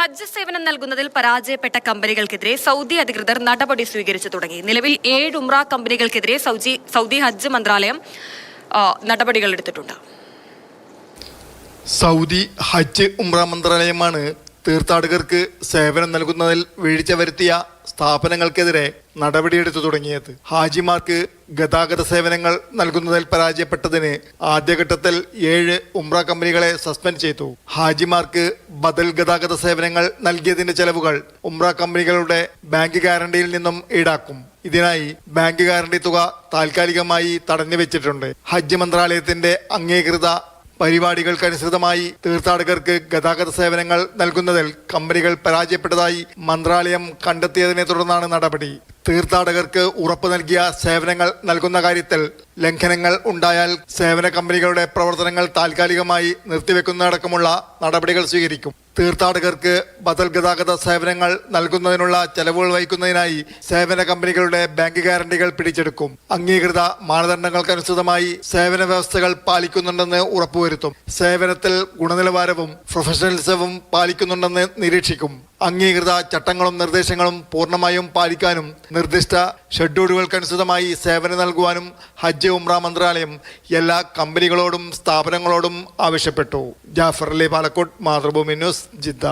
ഹജ്ജ് സേവനം നൽകുന്നതിൽ പരാജയപ്പെട്ട കമ്പനികൾക്കെതിരെ സൗദി അധികൃതർ നടപടി സ്വീകരിച്ചു തുടങ്ങി. നിലവിൽ ഏഴ് ഉംറ കമ്പനികൾക്കെതിരെ സൗദി സൗദി ഹജ്ജ് മന്ത്രാലയം നടപടികൾ എടുത്തിട്ടുണ്ട്. സൗദി ഹജ്ജ് ഉംറ മന്ത്രാലയമാണ് തീർത്ഥാടകർക്ക് സേവനം നൽകുന്നതിൽ വീഴ്ച വരുത്തിയ സ്ഥാപനങ്ങൾക്കെതിരെ നടപടിയെടുത്തു തുടങ്ങിയത്. ഹാജിമാർക്ക് ഗതാഗത സേവനങ്ങൾ നൽകുന്നതിൽ പരാജയപ്പെട്ടതിന് ആദ്യഘട്ടത്തിൽ ഏഴ് ഉംറ കമ്പനികളെ സസ്പെൻഡ് ചെയ്തു. ഹാജിമാർക്ക് ബദൽ ഗതാഗത സേവനങ്ങൾ നൽകിയതിന്റെ ചെലവുകൾ ഉംറ കമ്പനികളുടെ ബാങ്ക് ഗ്യാരണ്ടിയിൽ നിന്നും ഈടാക്കും. ഇതിനായി ബാങ്ക് ഗ്യാരണ്ടി തുക താൽക്കാലികമായി തടഞ്ഞു വെച്ചിട്ടുണ്ട് ഹജ്ജ് മന്ത്രാലയത്തിന്റെ അംഗീകൃത പരിപാടികൾക്കനുസൃതമായി തീർത്ഥാടകർക്ക് ഗതാഗത സേവനങ്ങൾ നൽകുന്നതിൽ കമ്പനികൾ പരാജയപ്പെട്ടതായി മന്ത്രാലയം കണ്ടെത്തിയതിനെ തുടർന്നാണ് നടപടി. തീർത്ഥാടകർക്ക് ഉറപ്പു നൽകിയ സേവനങ്ങൾ നൽകുന്ന കാര്യത്തിൽ ലംഘനങ്ങൾ ഉണ്ടായാൽ സേവന കമ്പനികളുടെ പ്രവർത്തനങ്ങൾ താൽക്കാലികമായി നിർത്തിവെക്കുന്നതടക്കമുള്ള നടപടികൾ സ്വീകരിക്കും. തീർത്ഥാടകർക്ക് ബദൽ ഗതാഗത സേവനങ്ങൾ നൽകുന്നതിനുള്ള ചെലവുകൾ വഹിക്കുന്നതിനായി സേവന കമ്പനികളുടെ ബാങ്ക് ഗ്യാരണ്ടികൾ പിടിച്ചെടുക്കും. അംഗീകൃത മാനദണ്ഡങ്ങൾക്കനുസൃതമായി സേവന വ്യവസ്ഥകൾ പാലിക്കുന്നുണ്ടെന്ന് ഉറപ്പുവരുത്തും. സേവനത്തിൽ ഗുണനിലവാരവും പ്രൊഫഷണലിസവും പാലിക്കുന്നുണ്ടെന്ന് നിരീക്ഷിക്കും. അംഗീകൃത ചട്ടങ്ങളും നിർദ്ദേശങ്ങളും പൂർണമായും പാലിക്കാനും നിർദ്ദിഷ്ട ഷെഡ്യൂളുകൾക്കനുസൃതമായി സേവനം നൽകുവാനും ഹജ്ജ് ഉംറ മന്ത്രാലയം എല്ലാ കമ്പനികളോടും സ്ഥാപനങ്ങളോടും ആവശ്യപ്പെട്ടു. Jafar Ali Palakkot Mathrubhumi news Jeddah.